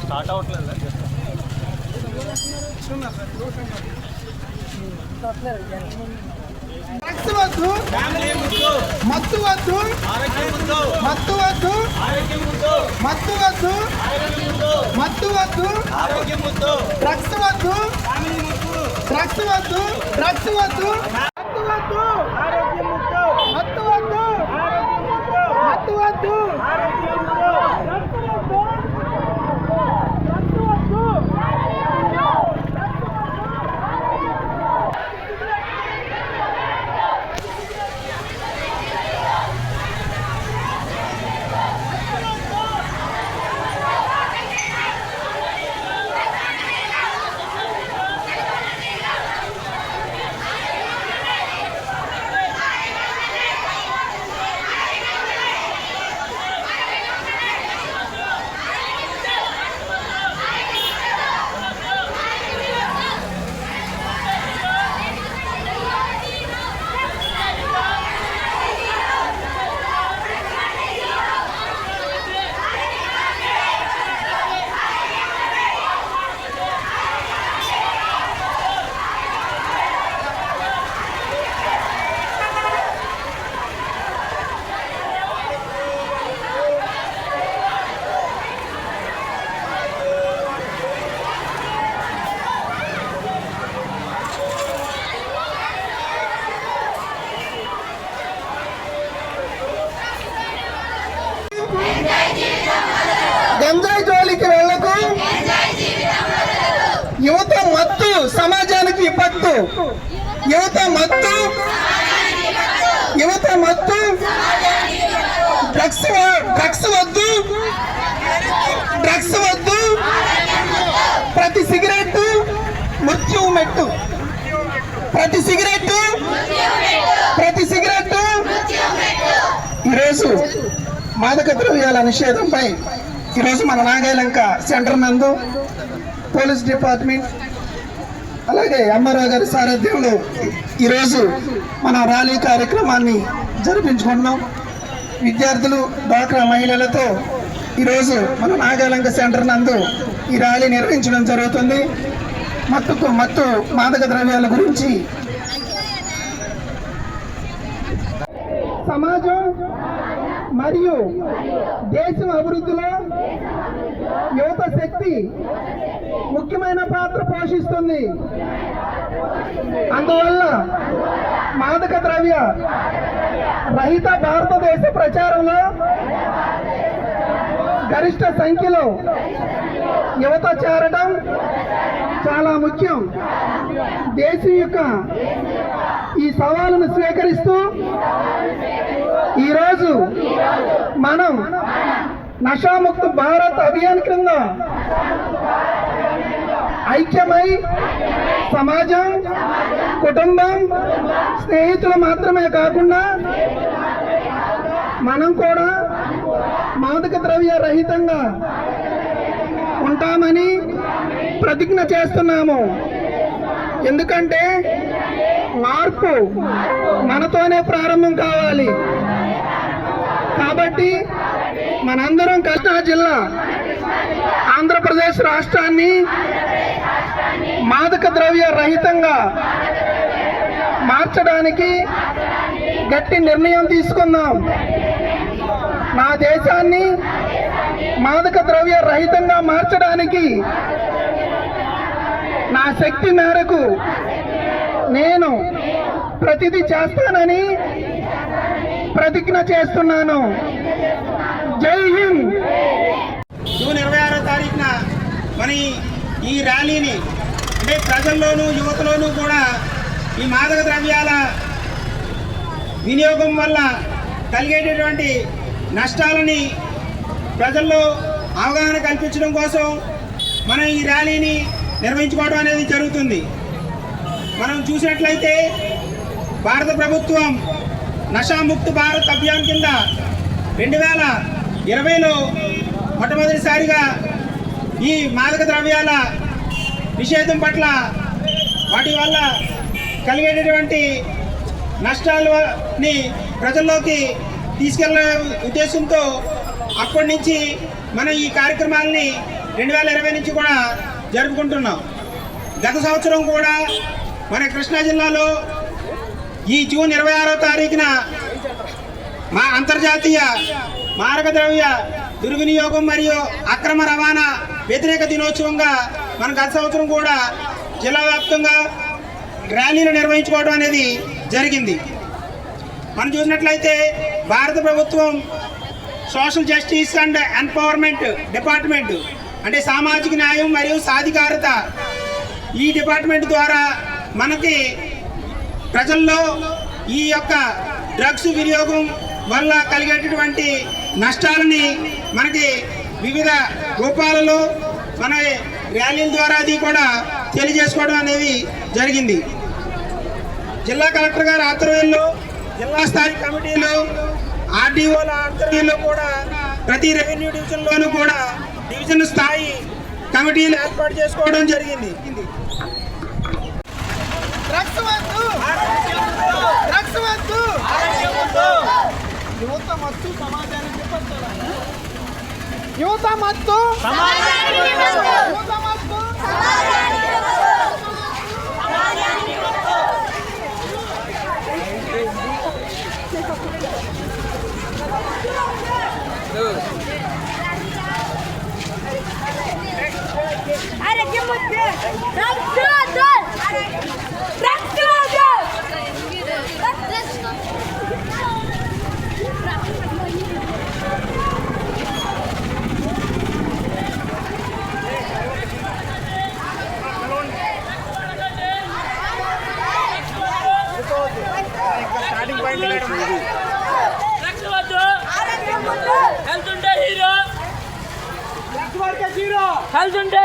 Start అవ్వట్లేదు. Drugs వద్దు మత్తు వద్దు మత్తు వద్దు మత్తు వద్దు మత్తు వద్దు డ్రగ్స్ వద్దు డ్రగ్స్ వద్దు డ్రగ్స్ వద్దు మత్తు వద్దు మత్తు వద్దు మత్తు వద్దు గంజాయి జోలికి వెళ్ళకు యువత మత్తు సమాజానికి విపత్తు యువత మత్తు యువత మత్తు డ్రగ్స్ డ్రగ్స్ వద్దు. డ్రగ్స్ వద్దు. ప్రతి సిగరెట్ మృత్యువు మెట్టు. ప్రతి సిగరెట్ ప్రతి సిగరెట్ ఈరోజు మాదక ద్రవ్యాల నిషేధంపై ఈరోజు మన నాగాలంక సెంటర్ నందు పోలీస్ డిపార్ట్మెంట్ అలాగే ఎంఆర్ఓ గారి సారథ్యంలో ఈరోజు మన ర్యాలీ కార్యక్రమాన్ని జరిపించుకుంటున్నాం. విద్యార్థులు డ్వాక్రా మహిళలతో ఈరోజు మన నాగాలంక సెంటర్ నందు ఈ ర్యాలీ నిర్వహించడం జరుగుతుంది. మత్తుకు మత్తు మాదక ద్రవ్యాల గురించి సమాజం మరియు దేశం అభివృద్ధిలో యువత శక్తి ముఖ్యమైన పాత్ర పోషిస్తుంది. అందువల్ల మాదక ద్రవ్య రహిత భారతదేశ ప్రచారంలో గరిష్ట సంఖ్యలో యువత చేరడం చాలా ముఖ్యం. దేశం యొక్క ఈ సవాలును స్వీకరిస్తూ ఈరోజు మనం నషాముక్త భారత్ అభియాన్ క్రింద ఐక్యమై సమాజం కుటుంబం స్నేహితులు మాత్రమే కాకుండా మనం కూడా మాదక ద్రవ్య రహితంగా ఉంటామని ప్రతిజ్ఞ చేస్తున్నాము. ఎందుకంటే మార్పు మనతోనే ప్రారంభం కావాలి. కాబట్టి మనందరం కృష్ణా జిల్లా ఆంధ్రప్రదేశ్ రాష్ట్రాన్ని మాదక ద్రవ్య రహితంగా మార్చడానికి గట్టి నిర్ణయం తీసుకుందాం. నా దేశాన్ని మాదక ద్రవ్య రహితంగా మార్చడానికి నా శక్తి మేరకు నేను ప్రతిదీ చేస్తానని ప్రతిజ్ఞ చేస్తున్నాను. జై హింద్! జూన్ ఇరవై ఆరో తారీఖున మరి ఈ ర్యాలీని అంటే ప్రజల్లోనూ యువతలోనూ కూడా ఈ మాదక ద్రవ్యాల వినియోగం వల్ల కలిగేటటువంటి నష్టాలని ప్రజల్లో అవగాహన కల్పించడం కోసం మనం ఈ ర్యాలీని నిర్వహించుకోవడం అనేది జరుగుతుంది. మనం చూసినట్లయితే భారత ప్రభుత్వం నషాముక్త భారత్ అభియాన్ కింద రెండు వేల ఇరవైలో మొట్టమొదటిసారిగా ఈ మాదక ద్రవ్యాల నిషేధం పట్ల వాటి వల్ల కలిగేటటువంటి నష్టాలని ప్రజల్లోకి తీసుకెళ్ళే ఉద్దేశంతో అప్పటి నుంచి మనం ఈ కార్యక్రమాలని రెండు వేల ఇరవై నుంచి కూడా జరుపుకుంటున్నాం. గత సంవత్సరం కూడా మన కృష్ణా జిల్లాలో ఈ జూన్ ఇరవై ఆరో తారీఖున మా అంతర్జాతీయ మారక ద్రవ్య దుర్వినియోగం మరియు అక్రమ రవాణా వ్యతిరేక దినోత్సవంగా మన గత సంవత్సరం కూడా జిల్లా వ్యాప్తంగా ర్యాలీలు నిర్వహించుకోవడం అనేది జరిగింది. మనం చూసినట్లయితే భారత ప్రభుత్వం social justice and empowerment department అంటే సామాజిక న్యాయం మరియు సాధికారత ఈ డిపార్ట్మెంట్ ద్వారా మనకి ప్రజల్లో ఈ యొక్క డ్రగ్స్ వినియోగం వల్ల కలిగేటటువంటి నష్టాలని మనకి వివిధ రూపాలలో మన ర్యాలీల ద్వారా అది కూడా తెలియజేసుకోవడం అనేది జరిగింది. జిల్లా కలెక్టర్ గారి ఆధ్వర్యంలో జిల్లా స్థాయి కమిటీలు ఆర్డీఓల ఆధ్వర్యంలో కూడా ప్రతి రెవెన్యూ డివిజన్లోనూ కూడా డివిజన్ స్థాయి కమిటీలు ఏర్పాటు చేసుకోవడం జరిగింది. యువత మత్తు సమాజానికి. యువత మత్తు యువత మత్తు అరే కిమ్మొచ్చే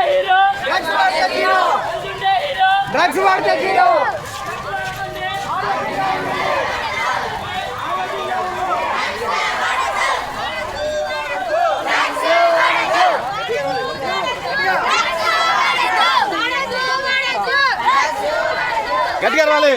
హీరో. హీరో. డ్రగ్స్ వాడితే జీరో గట్టిగా రాలి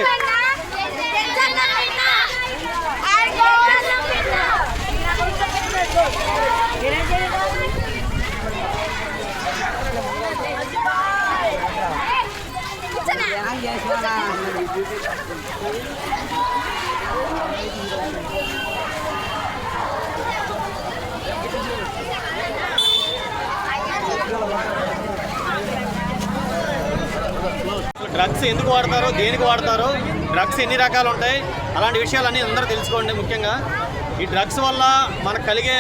డ్రగ్స్ ఎందుకు వాడతారో దేనికి వాడతారో డ్రగ్స్ ఎన్ని రకాలు ఉంటాయి అలాంటి విషయాలన్నీ అందరూ తెలుసుకోండి ముఖ్యంగా. ఈ డ్రగ్స్ వల్ల మనకు కలిగే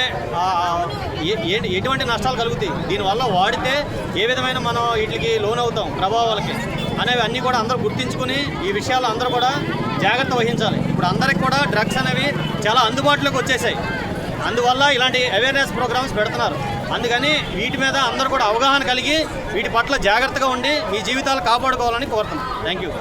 ఎటువంటి నష్టాలు కలుగుతాయి? దీనివల్ల వాడితే ఏ విధమైన మనం వీటికి లోన్ అవుతాం ప్రభావాలకి? అనేవి అన్నీ కూడా అందరూ గుర్తించుకుని ఈ విషయాలు అందరూ కూడా జాగ్రత్త వహించాలి. ఇప్పుడు అందరికి కూడా డ్రగ్స్ అనేవి చాలా అందుబాటులోకి వచ్చేసాయి. అందువల్ల ఇలాంటి అవేర్నెస్ ప్రోగ్రామ్స్ పెడుతున్నారు. అందుకని వీటి మీద అందరూ కూడా అవగాహన కలిగి వీటి పట్ల జాగ్రత్తగా ఉండి మీ జీవితాలు కాపాడుకోవాలని కోరుతున్నాం. Thank you